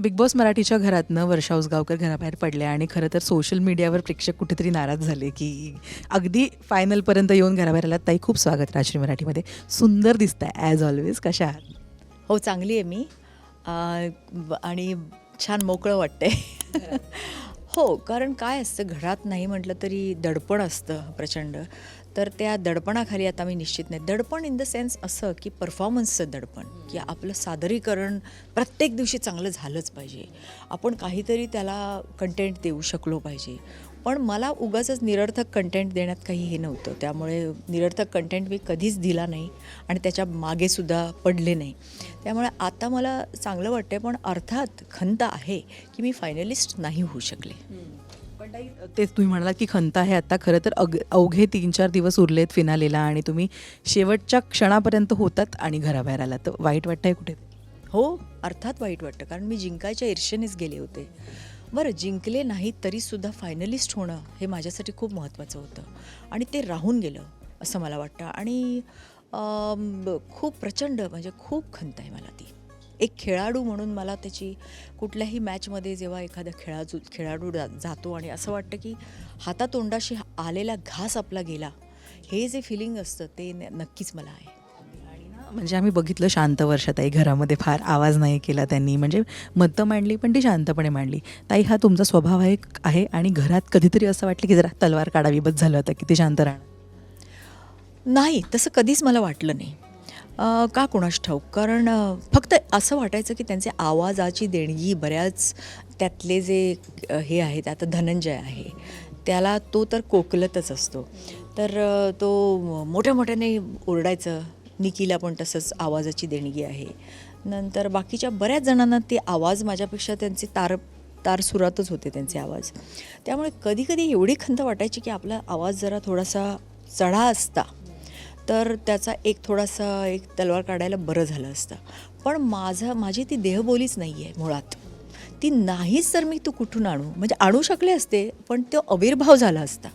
Big boss मराठीच्या घरातनं वर्षा उसगावकर घराबाहेर पडल्या आणि खरं तर सोशल मीडियावर प्रेक्षक कुठेतरी नाराज झाले की अगदी फायनलपर्यंत येऊन घराबाहेर आलात ताई खूप स्वागत राजश्री मराठीमध्ये. सुंदर दिसत आहे ॲज ऑलवेज कशा आहात? हो चांगली आहे मी. आणि छान मोकळं वाटतंय. हो कारण काय असतं घरात नाही म्हटलं तरी दडपण असतं प्रचंड. तर त्या दडपणाखाली आता मी निश्चित नाही. दडपण इन द सेन्स असं की परफॉर्मन्सचं दडपण की आपलं सादरीकरण प्रत्येक दिवशी चांगलं झालंच पाहिजे. आपण काहीतरी त्याला कंटेंट देऊ शकलो पाहिजे. पण मला उगाच निरर्थक कंटेंट देण्यात काही हे नव्हतं. त्यामुळे निरर्थक कंटेंट मी कधीच दिला नाही आणि त्याच्या मागेसुद्धा पडले नाही. त्यामुळे आता मला चांगलं वाटतं पण अर्थात खंत आहे की मी फायनलिस्ट नाही होऊ शकले. थंडाई तेच तुम्ही म्हणालात की खंत आहे आता. खरं तर अग अवघे तीन चार दिवस उरलेत फिनालेला आणि तुम्ही शेवटच्या क्षणापर्यंत होतात आणि घराबाहेर आलात. तर वाईट वाटतंय कुठे? हो अर्थात वाईट वाटतं. कारण मी जिंकायच्या ईर्षेनेच गेले होते. बरं जिंकले नाही तरीसुद्धा फायनलिस्ट होणं हे माझ्यासाठी खूप महत्त्वाचं होतं. आणि ते राहून गेलं असं मला वाटतं. आणि खूप प्रचंड म्हणजे खूप खंत आहे मला ती. एक खेळाडू म्हणून मला त्याची कुठल्याही मॅचमध्ये जेव्हा एखादा खेळाडू खेळाडू जातो आणि असं वाटतं की हातातोंडाशी आलेला घास आपला गेला हे जे फिलिंग असतं ते नक्कीच मला आहे. आणि ना म्हणजे आम्ही बघितलं शांत वर्षाताई घरामध्ये फार आवाज नाही केला त्यांनी म्हणजे मतं मांडली पण ती शांतपणे मांडली. ताई हा तुमचा स्वभाव आहे आहे आणि घरात कधीतरी असं वाटलं की जरा तलवार काढावी बस झालं होतं किती शांत राहणं नाही तसं कधीच मला वाटलं नाही. का कोणास ठाऊक? कारण फक्त असं वाटायचं की त्यांचे आवाजाची देणगी बऱ्याच त्यातले जे हे आहेत आता धनंजय आहे त्याला तो तर कोकलतच असतो. तर तो मोठ्या मोठ्याने ओरडायचं निकीला पण तसंच आवाजाची देणगी आहे. नंतर बाकीच्या बऱ्याच जणांना ते आवाज माझ्यापेक्षा त्यांचे तार तार सुरातच होते त्यांचे आवाज. त्यामुळे कधीकधी एवढी खंत वाटायची की आपला आवाज जरा थोडासा चढा असता. तर त्याचा एक थोडासा एक तलवार काढायला बरं झालं असतं. पण माझं माझी ती देहबोलीच नाही आहे मुळात. ती नाहीच तर मी तू कुठून आणू? म्हणजे आणू शकले असते पण तो अविर्भाव झाला असता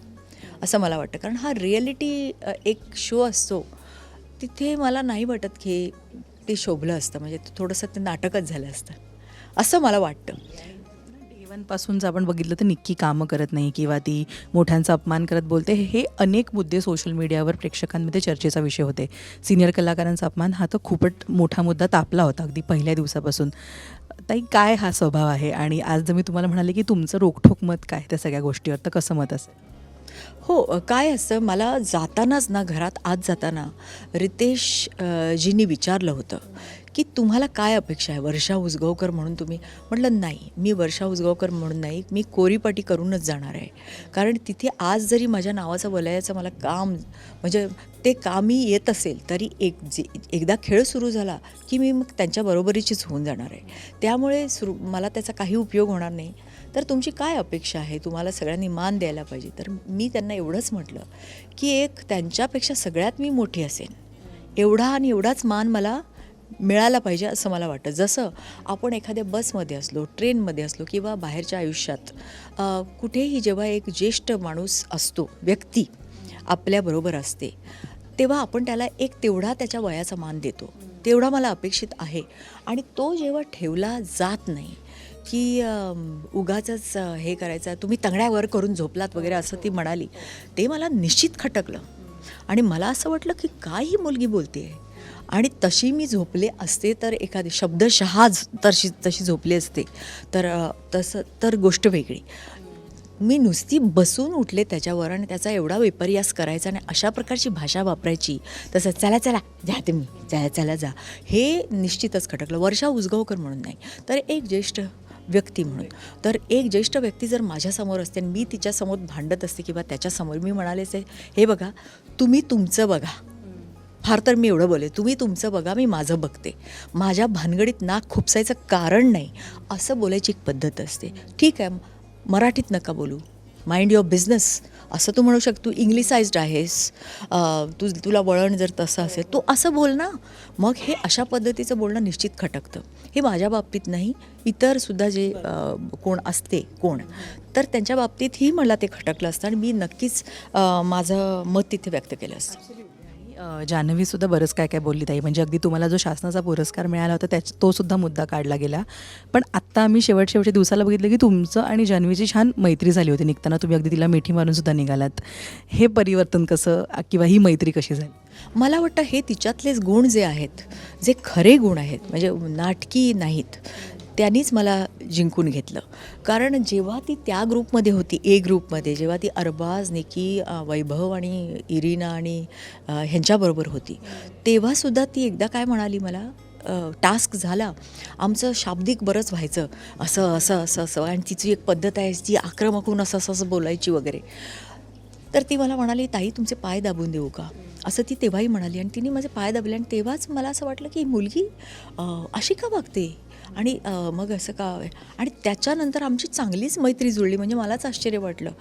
असं मला वाटतं. कारण हा रिॲलिटी एक शो असतो तिथे मला नाही वाटत की ते शोभलं असतं. म्हणजे थोडंसं ते नाटकच झालं असतं असं मला वाटतं. देवांपासून जर आपण बघितलं तर निक्की कामं करत नाही किंवा ती मोठ्यांचा अपमान करत बोलते हे अनेक मुद्दे सोशल मीडियावर प्रेक्षकांमध्ये चर्चेचा विषय होते. सिनियर कलाकारांचा अपमान हा तर खूपच मोठा मुद्दा तापला होता अगदी पहिल्या दिवसापासून. ताई काय हा स्वभाव आहे? आणि आज जर मी तुम्हाला म्हणाले की तुमचं रोखठोक मत काय त्या सगळ्या गोष्टीवर तर कसं मत असेल? हो काय असतं मला जातानाच ना घरात आत जाताना रितेश जीनी जींनी विचारलं होतं की तुम्हाला काय अपेक्षा आहे? वर्षा उजगावकर म्हणून तुम्ही म्हटलं नाही मी वर्षा उसगावकर म्हणून नाही मी कोरीपाटी करूनच जाणार आहे. कारण तिथे आज जरी माझ्या नावाचं वलयाचं मला काम म्हणजे ते कामी येत असेल तरी एक जे एकदा खेळ सुरू झाला की मी मग त्यांच्या बरोबरीचीच होऊन जाणार आहे. त्यामुळे सुरू मला त्याचा काही उपयोग होणार नाही. तर तुमची काय अपेक्षा आहे? तुम्हाला सगळ्यांनी मान द्यायला पाहिजे. तर मी त्यांना एवढंच म्हटलं की एक त्यांच्यापेक्षा सगळ्यात मी मोठी असेन. एवढा आणि एवढाच मान मला मिळाला पाहिजे असं मला वाटतं. जसं आपण एखाद्या बसमध्ये असलो ट्रेनमध्ये असलो किंवा बाहेरच्या आयुष्यात कुठेही जेव्हा एक ज्येष्ठ माणूस असतो व्यक्ती आपल्याबरोबर असते तेव्हा आपण त्याला एक तेवढा त्याच्या वयाचा मान देतो. तेवढा मला अपेक्षित आहे. आणि तो जेव्हा ठेवला जात नाही की उगाच हे करायचं तुम्ही तंगड्यावर करून झोपलात वगैरे असं ती म्हणाली ते मला निश्चित खटकलं. आणि मला असं वाटलं की काय ही मुलगी बोलते आहे आणि तशी मी झोपले असते तर एखादी शब्दशहा तशी तशी झोपली असते. तर तसं तर गोष्ट वेगळी. मी नुसती बसून उठले त्याच्यावर आणि त्याचा एवढा विपर्यास करायचा आणि अशा प्रकारची भाषा वापरायची. तसं चला चला जा तुम्ही चला चला जा. हे निश्चितच खटकलं. वर्षा उजगावकर म्हणून नाही तर एक ज्येष्ठ व्यक्ती म्हणून. तर एक ज्येष्ठ व्यक्ती जर माझ्यासमोर असते आणि मी तिच्यासमोर भांडत असते किंवा त्याच्यासमोर मी म्हणालेच आहे हे बघा तुम्ही तुमचं बघा. फार तर मी एवढं बोले तुम्ही तुमचं बघा मी माझं बघते. माझ्या भानगडीत नाक खुपसायचं कारण नाही असं बोलायची एक पद्धत असते. ठीक आहे मराठीत नका बोलू. माइंड युअर बिझनेस असं तू म्हणू शकतो इंग्लिसाइज्ड आहेस. तू तुला वळण जर तसं असेल तू असं बोल ना. मग हे अशा पद्धतीचं बोलणं निश्चित खटकतं. हे माझ्या बाबतीत नाही इतरसुद्धा जे कोण असते कोण तर त्यांच्या बाबतीतही मला ते खटकलं असतं आणि मी नक्कीच माझं मत तिथे व्यक्त केलं असतं. जान्हवीसुद्धा जान्हवी सुद्धा बरंच काय काय बोलली ताई. म्हणजे अगदी तुम्हाला जो शासनाचा पुरस्कार मिळाला होता त्याच तो सुद्धा मुद्दा काढला गेला. पण आत्ता आम्ही शेवट शेवटच्या दिवसाला बघितलं की तुमचं आणि जान्हवीची छान मैत्री झाली होती. निघताना तुम्ही अगदी तिला मिठी मारून सुद्धा निघालात. हे परिवर्तन कसं किंवा ही मैत्री कशी झाली? मला वाटतं हे तिच्यातलेच गुण जे आहेत जे खरे गुण आहेत म्हणजे नाटकी नाहीत त्यांनीच मला जिंकून घेतलं. कारण जेव्हा ती त्या ग्रुपमध्ये होती ए ग्रुपमध्ये जेव्हा ती अरबाज निकी वैभव आणि इरिना आणि ह्यांच्याबरोबर होती तेव्हासुद्धा ती एकदा काय म्हणाली मला टास्क झाला आमचं शाब्दिक बरंच व्हायचं असं असं असं असं आणि तिची एक पद्धत आहे जी आक्रमक होऊन असं असं असं बोलायची वगैरे. तर ती मला म्हणाली ताई तुमचे पाय दाबून देऊ का? असं ती तेव्हाही म्हणाली. आणि तिने माझे पाय दाबले आणि तेव्हाच मला असं वाटलं की मुलगी अशी का वागते? आणि मग असं का? आणि त्याच्यानंतर आमची चांगलीच मैत्री जुळली. म्हणजे मलाच आश्चर्य वाटलं.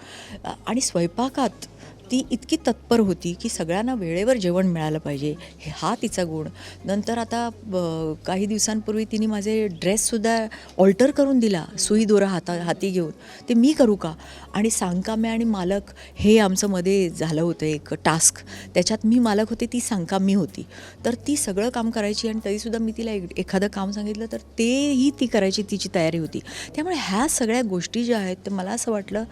आणि स्वयंपाकात ती इतकी तत्पर होती की सगळ्यांना वेळेवर जेवण मिळालं पाहिजे. हे हा तिचा गुण. नंतर आता ब- काही दिवसांपूर्वी तिने माझे ड्रेससुद्धा ऑल्टर करून दिला सुई दोरा हाता हाती घेऊन. ते मी करू का? आणि सांगकाम्या आणि मालक हे आमचं मध्ये झालं होतं एक टास्क त्याच्यात मी मालक होते ती सांगकामी होती. तर ती सगळं काम करायची आणि तरीसुद्धा मी तिला एक एखादं काम सांगितलं तर तेही ती करायची तिची तयारी होती. त्यामुळे ह्या सगळ्या गोष्टी ज्या आहेत ते मला असं वाटलं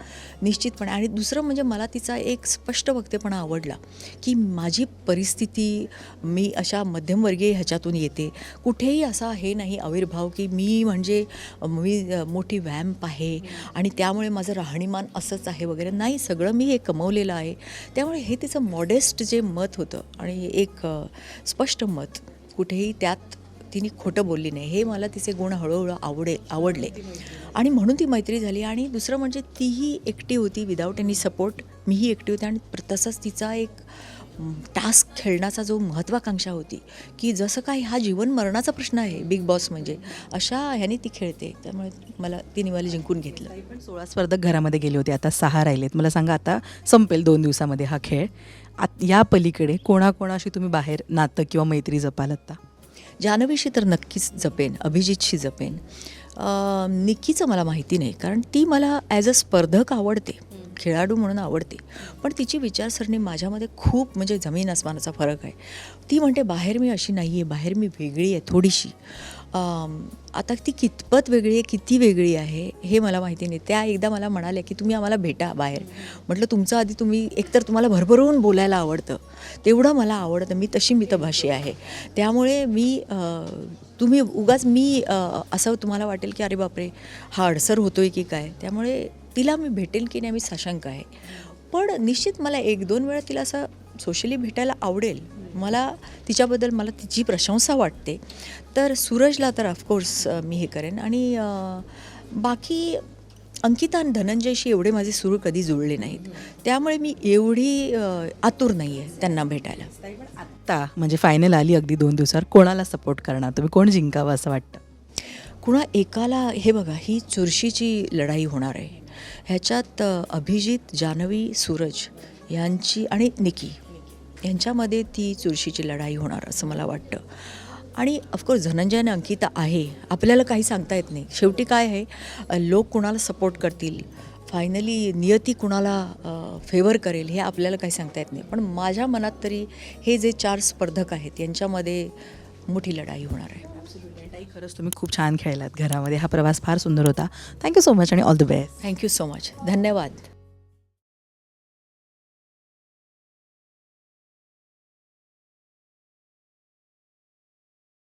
निश्चितपणे. आणि दुसरं म्हणजे मला तिचा एक स्पष्ट वक्तेपणा आवडला की माझी परिस्थिती मी अशा मध्यमवर्गीय ह्याच्यातून येते. कुठेही असा हे नाही आविर्भाव की मी म्हणजे मी मोठी व्हॅम्प आहे आणि त्यामुळे माझं राहणीमान असंच आहे वगैरे. नाही सगळं मी हे कमवलेलं आहे. त्यामुळे हे तिचं मॉडेस्ट जे मत होतं आणि एक स्पष्ट मत कुठेही त्यात तिने खोटं बोलली नाही. हे मला तिचे गुण हळूहळू आवडे आवडले. आणि म्हणून ती मैत्री झाली आणि दुसरं म्हणजे तीही एकटी होती विदाऊट एनी सपोर्ट मीही एकटी होती आणि तसंच तिचा एक टास्क खेळण्याचा जो महत्त्वाकांक्षा होती की जसं काय हा जीवन मरणाचा प्रश्न आहे बिग बॉस म्हणजे अशा ह्याने ती खेळते. त्यामुळे मला तिने मला जिंकून घेतलं. पण सोळा स्पर्धक घरामध्ये गेले होते आता सहा राहिलेत. मला सांगा आता संपेल दोन दिवसामध्ये हा खेळ. आत या पलीकडे कोणाकोणाशी तुम्ही बाहेर नातं किंवा मैत्री जपाल आता जान्हवीशी तर नक्कीच जपेन अभिजितशी जपेन. अं, निक्कीचं मला माहिती नाही कारण ती मला ॲज अ स्पर्धक आवडते. खेळाडू म्हणून आवडते. पण तिची विचारसरणी माझ्यामध्ये खूप म्हणजे जमीन आसमानाचा फरक आहे. ती म्हणते बाहेर मी अशी नाही आहे बाहेर मी वेगळी आहे थोडीशी. आता ती कितपत वेगळी आहे किती वेगळी आहे हे मला माहिती नाही. त्या एकदा मला म्हणाल्या की तुम्ही आम्हाला भेटा बाहेर. म्हटलं तुमचं आधी तुम्ही एकतर तुम्हाला भरभरून बोलायला आवडतं. तेवढं मला आवडतं. मी तशी मितभाषी आहे. त्यामुळे मी तुम्ही उगाच मी असं तुम्हाला वाटेल की अरे बापरे हा अडसर होतोय की काय? त्यामुळे तिला मी भेटेल की नाही मी साशंक आहे. पण निश्चित मला एक दोन वेळा तिला असं सोशली भेटायला आवडेल. मला तिच्याबद्दल मला तिची प्रशंसा वाटते. तर सूरजला तर ऑफकोर्स मी हे करेन. आणि बाकी अंकिता आणि धनंजयशी एवढे माझे सूर कधी जुळले नाहीत. त्यामुळे मी एवढी आतुर नाही आहे त्यांना भेटायला. आत्ता म्हणजे फायनल आली अगदी दोन दिवसावर. कोणाला सपोर्ट करणार? तुम्ही कोण जिंकावं असं वाटतं? कुणा एकाला हे बघा ही चुरशीची लढाई होणार आहे. ह्याच्यात अभिजित जान्हवी सूरज यांची आणि निकी यांच्यामध्ये ती चुरशीची लढाई होणार असं मला वाटतं. आणि ऑफकोर्स धनंजय आणि अंकिता आहे आपल्याला काही सांगता येत नाही. शेवटी काय आहे लोक कुणाला सपोर्ट करतील? फायनली नियती कुणाला फेवर करेल हे आपल्याला काही सांगता येत नाही. पण माझ्या मनात तरी हे जे चार स्पर्धक आहेत यांच्यामध्ये मोठी लढाई होणार आहे. खरंच तुम्ही खूप छान खेळलात घरामध्ये. हा प्रवास फार सुंदर होता. थँक्यू सो मच आणि all the best thank you so much धन्यवाद.